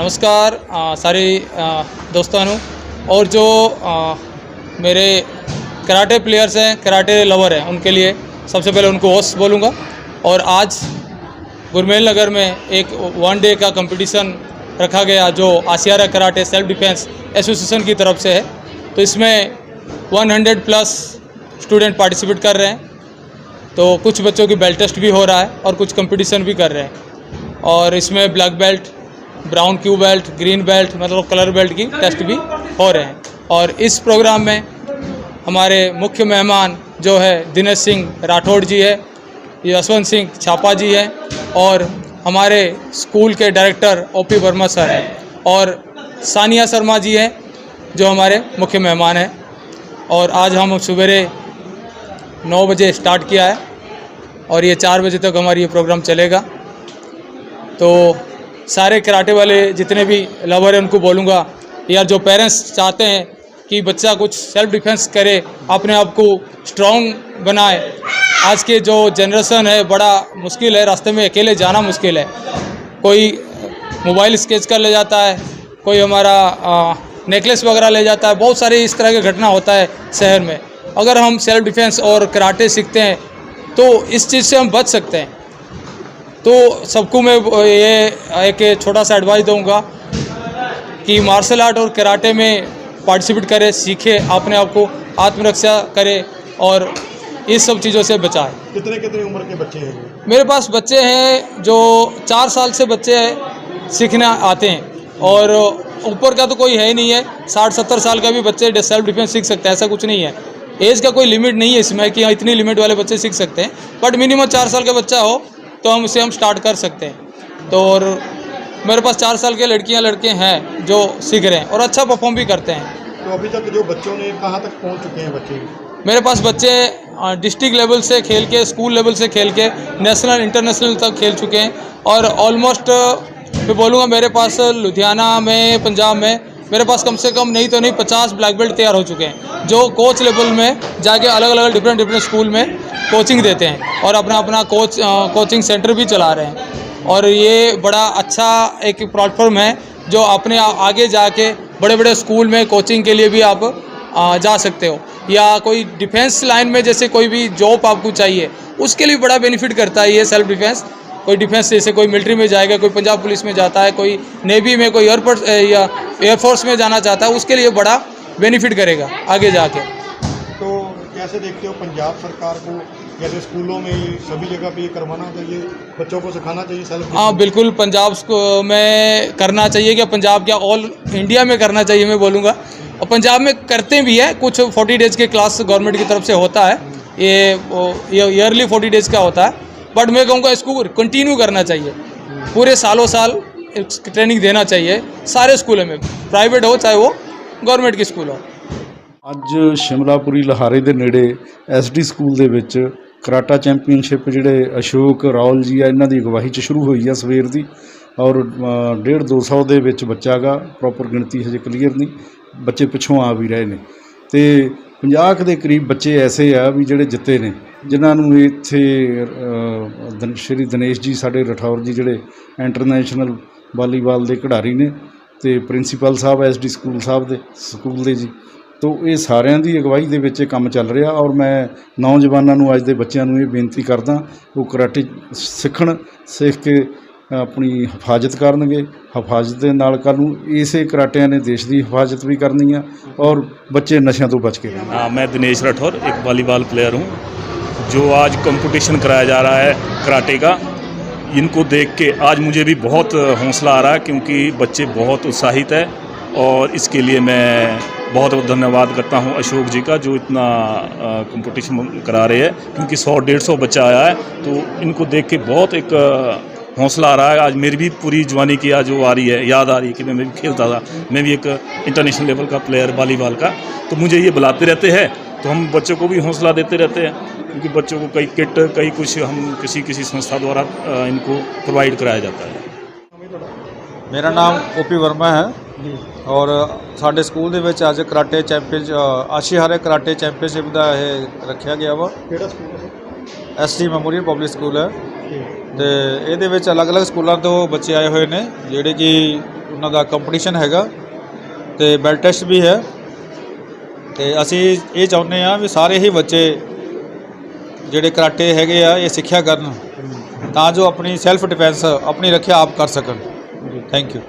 नमस्कार अ, सारे दोस्तों और जो अ, मेरे कराटे प्लेयर्स हैं कराटे लवर हैं उनके लिए सबसे पहले उनको होस्ट बोलूँगा। और आज गुरमेल नगर में एक वन डे का कंपटीशन रखा गया जो आसियारा कराटे सेल्फ डिफेंस एसोसिएशन की तरफ़ से है। तो इसमें 100 प्लस स्टूडेंट पार्टिसिपेट कर रहे हैं। तो कुछ बच्चों की बेल्ट टेस्ट भी हो रहा है और कुछ कंपटीशन भी कर रहे हैं। और इसमें ब्लैक बेल्ट ब्राउन क्यू बेल्ट, ग्रीन बेल्ट मतलब कलर बेल्ट की टेस्ट भी हो रहे हैं। और इस प्रोग्राम में हमारे मुख्य मेहमान जो है, दिनेश सिंह राठौड़ जी है, यशवंत सिंह छापा जी हैं, और हमारे स्कूल के डायरेक्टर ओपी वर्मा सर हैं, और सानिया शर्मा जी हैं, जो हमारे मुख्य मेहमान हैं। और आज हम सवेरे नौ बजे स्टार्ट किया है, और ये चार बजे तक हमारी ये प्रोग्राम चलेगा। तो सारे कराटे वाले जितने भी लवर हैं, उनको बोलूँगा। यार, जो पेरेंट्स चाहते हैं कि बच्चा कुछ सेल्फ डिफेंस करे, अपने आप को स्ट्रॉन्ग बनाए। आज के जो जनरेशन है, बड़ा मुश्किल है, रास्ते में अकेले जाना मुश्किल है। कोई मोबाइल स्केच कर ले जाता है, कोई हमारा नेकलेस वगैरह ले जाता है, बहुत सारी इस तरह की घटना होता है शहर में। अगर हम सेल्फ डिफेंस और कराटे सीखते हैं तो इस चीज़ से हम बच सकते हैं। तो सबको मैं ये एक छोटा सा एडवाइस दूँगा कि मार्शल आर्ट और कराटे में पार्टिसिपेट करें सीखे अपने आप को आत्मरक्षा करें और इस सब चीज़ों से बचाएँ। कितने कितने उम्र के बच्चे हैं? मेरे पास बच्चे हैं जो चार साल से बच्चे सीखने आते हैं और ऊपर का तो कोई है ही नहीं है। साठ सत्तर साल का भी बच्चे सेल्फ डिफेंस सीख सकते हैं ऐसा कुछ नहीं है। एज का कोई लिमिट नहीं है इसमें कि हाँ, इतनी लिमिट वाले बच्चे सीख सकते हैं। बट मिनिमम चार साल का बच्चा हो तो हम उसे हम स्टार्ट कर सकते हैं। तो और मेरे पास चार साल के लड़कियाँ लड़के हैं जो सीख रहे हैं और अच्छा परफॉर्म भी करते हैं। तो अभी तक जो बच्चों ने कहाँ तक पहुँच चुके हैं बच्चे? मेरे पास बच्चे डिस्ट्रिक्ट लेवल से खेल के स्कूल लेवल से खेल के नेशनल इंटरनेशनल तक खेल चुके हैं। और ऑलमोस्ट मैं बोलूँगा मेरे पास लुधियाना में पंजाब में मेरे पास कम से कम नहीं तो नहीं, पचास ब्लैक बेल्ट तैयार हो चुके हैं, जो कोच लेवल में जाके अलग अलग डिफरेंट डिफरेंट स्कूल में कोचिंग देते हैं और अपना अपना कोच कोचिंग सेंटर भी चला रहे हैं। और ये बड़ा अच्छा एक प्लेटफॉर्म है, जो अपने आगे जाके बड़े बड़े स्कूल में कोचिंग के लिए भी आप जा सकते हो। या कोई डिफेंस लाइन में जैसे कोई भी जॉब आपको चाहिए, उसके लिए बड़ा बेनिफिट करता है ये सेल्फ डिफेंस कोई डिफेंस जैसे कोई मिलिट्री में जाएगा कोई पंजाब पुलिस में जाता है कोई नेवी में कोई एयरपोर्ट या एयरफोर्स में जाना चाहता है उसके लिए बड़ा बेनिफिट करेगा आगे जाके। तो कैसे देखते हो पंजाब सरकार को जैसे स्कूलों में सभी जगह पे ये करवाना चाहिए बच्चों को सिखाना चाहिए सेल्फ हाँ बिल्कुल पंजाब को में करना चाहिए क्या पंजाब क्या ऑल इंडिया में करना चाहिए मैं बोलूँगा। और पंजाब में करते भी है कुछ फोर्टी डेज़ के क्लास गवर्नमेंट की तरफ़ से होता है। ये ये ईयरली फोर्टी डेज़ का होता है। बट मैं कहूँगा इसको कंटिन्यू करना चाहिए पूरे सालों साल ट्रेनिंग देना चाहिए सारे स्कूलों में प्राइवेट हो चाहे वो गवर्नमेंट की स्कूल हो ਅੱਜ ਸ਼ਿਮਲਾਪੁਰੀ ਲਹਾਰੇ ਦੇ ਨੇੜੇ ਐਸਡੀ ਸਕੂਲ ਦੇ ਵਿੱਚ ਕਰਾਟਾ ਚੈਂਪੀਅਨਸ਼ਿਪ ਜਿਹੜੇ ਅਸ਼ੋਕ ਰਾਉਲ ਜੀ ਆ ਇਹਨਾਂ ਦੀ ਅਗਵਾਈ 'ਚ ਸ਼ੁਰੂ ਹੋਈ ਆ ਸਵੇਰ ਦੀ ਔਰ ਅ, ਡੇਢ 200 ਦੇ ਵਿੱਚ ਬੱਚਾ ਗਾ ਪ੍ਰੋਪਰ ਗਿਣਤੀ ਹਜੇ ਕਲੀਅਰ ਨਹੀਂ ਬੱਚੇ ਪਿੱਛੋਂ ਆ ਵੀ ਰਹੇ ਨੇ ਤੇ 50 ਕੁ ਦੇ ਕਰੀਬ ਬੱਚੇ ਐਸੇ ਆ ਵੀ ਜਿਹੜੇ ਜਿੱਤੇ ਨੇ ਜਿਨ੍ਹਾਂ ਨੂੰ ਇੱਥੇ ਸ਼੍ਰੀ ਦਿਨੇਸ਼ ਜੀ ਸਾਡੇ ਰਠੌਰ ਜੀ ਜਿਹੜੇ ਇੰਟਰਨੈਸ਼ਨਲ ਵਾਲੀਬਾਲ ਦੇ ਖਿਡਾਰੀ ਨੇ ਤੇ ਪ੍ਰਿੰਸੀਪਲ ਸਾਹਿਬ ਐਸਡੀ ਸਕੂਲ ਸਾਹਿਬ ਦੇ, ਸਕੂਲ ਦੇ ਜੀ। ਤੋਂ ਇਹ ਸਾਰਿਆਂ ਦੀ ਅਗਵਾਈ ਦੇ ਵਿੱਚ ਇਹ ਕੰਮ ਚੱਲ ਰਿਹਾ ਔਰ ਮੈਂ ਨੌਜਵਾਨਾਂ ਨੂੰ, ਅੱਜ ਦੇ ਬੱਚਿਆਂ ਨੂੰ ਇਹ ਬੇਨਤੀ ਕਰਦਾ, ਉਹ ਕਰਾਟੇ ਸਿੱਖਣ, ਸਿੱਖ ਕੇ ਆਪਣੀ ਹਿਫਾਜ਼ਤ ਕਰਨਗੇ। ਹਿਫਾਜ਼ਤ ਦੇ ਨਾਲ ਕੱਲ ਨੂੰ ਇਸੇ ਕਰਾਟਿਆਂ ਨੇ ਦੇਸ਼ ਦੀ ਹਿਫਾਜ਼ਤ ਵੀ ਕਰਨੀ ਆ ਔਰ ਬੱਚੇ ਨਸ਼ਿਆਂ ਤੋਂ ਬਚ ਕੇ ਰਹਿਣ ਮੈਂ ਦਿਨੇਸ਼ ਰਠੌਰ, ਇੱਕ ਵਾਲੀਬਾਲ ਪਲੇਅਰ ਹੂੰ। जो आज कंपटीशन कराया जा रहा है कराटे का, इनको देख के आज मुझे भी बहुत हौसला आ रहा है क्योंकि बच्चे बहुत उत्साहित है और इसके लिए मैं बहुत बहुत धन्यवाद करता हूँ अशोक जी का जो इतना कंपटीशन करा रहे हैं। क्योंकि सौ, डेढ़ सौ बच्चा आया है तो इनको देख के बहुत एक हौसला आ रहा है। आज मेरी भी पूरी जवानी की आज वो आ रही है, याद आ रही है कि मैं भी खेलता था। मैं भी एक इंटरनेशनल लेवल का प्लेयर वॉलीबॉल का। तो मुझे ये बुलाते रहते हैं तो हम बच्चों को भी हौसला देते रहते हैं क्योंकि बच्चों को कई किट कई कुछ हम किसी किसी संस्था द्वारा अ, इनको प्रोवाइड कराया जाता है ਮੇਰਾ ਨਾਮ ਓਪੀ ਵਰਮਾ ਹੈ ਔਰ ਸਾਡੇ ਸਕੂਲ ਦੇ ਵਿੱਚ ਅੱਜ karate champion Ashihara karate championship ਦਾ ਇਹ ਰੱਖਿਆ ਗਿਆ ਵਾ ਕਿਹੜਾ ਸਕੂਲ ਹੈ ਐਸਟੀ ਮੈਮੋਰੀਅਲ ਪਬਲਿਕ ਸਕੂਲ ਹੈ ਤੇ ਇਹਦੇ ਵਿੱਚ ਅਲੱਗ-ਅਲੱਗ ਸਕੂਲਾਂ ਤੋਂ ਬੱਚੇ ਆਏ ਹੋਏ ਨੇ ਜਿਹੜੇ ਕਿ ਉਹਨਾਂ ਦਾ ਕੰਪੀਟੀਸ਼ਨ ਹੈਗਾ ਤੇ ਬੈਲਟ ਟੈਸਟ ਵੀ ਹੈ ਤੇ ਅਸੀਂ ਇਹ ਚਾਹੁੰਦੇ ਆ ਵੀ ਸਾਰੇ ਹੀ ਬੱਚੇ ਜਿਹੜੇ ਕਰਾਟੇ ਹੈਗੇ ਆ ਇਹ ਸਿੱਖਿਆ ਕਰਨ ਤਾਂ ਜੋ ਆਪਣੀ ਸੈਲਫ ਡਿਫੈਂਸ ਆਪਣੀ ਰੱਖਿਆ ਆਪ ਕਰ ਸਕਣ। Thank you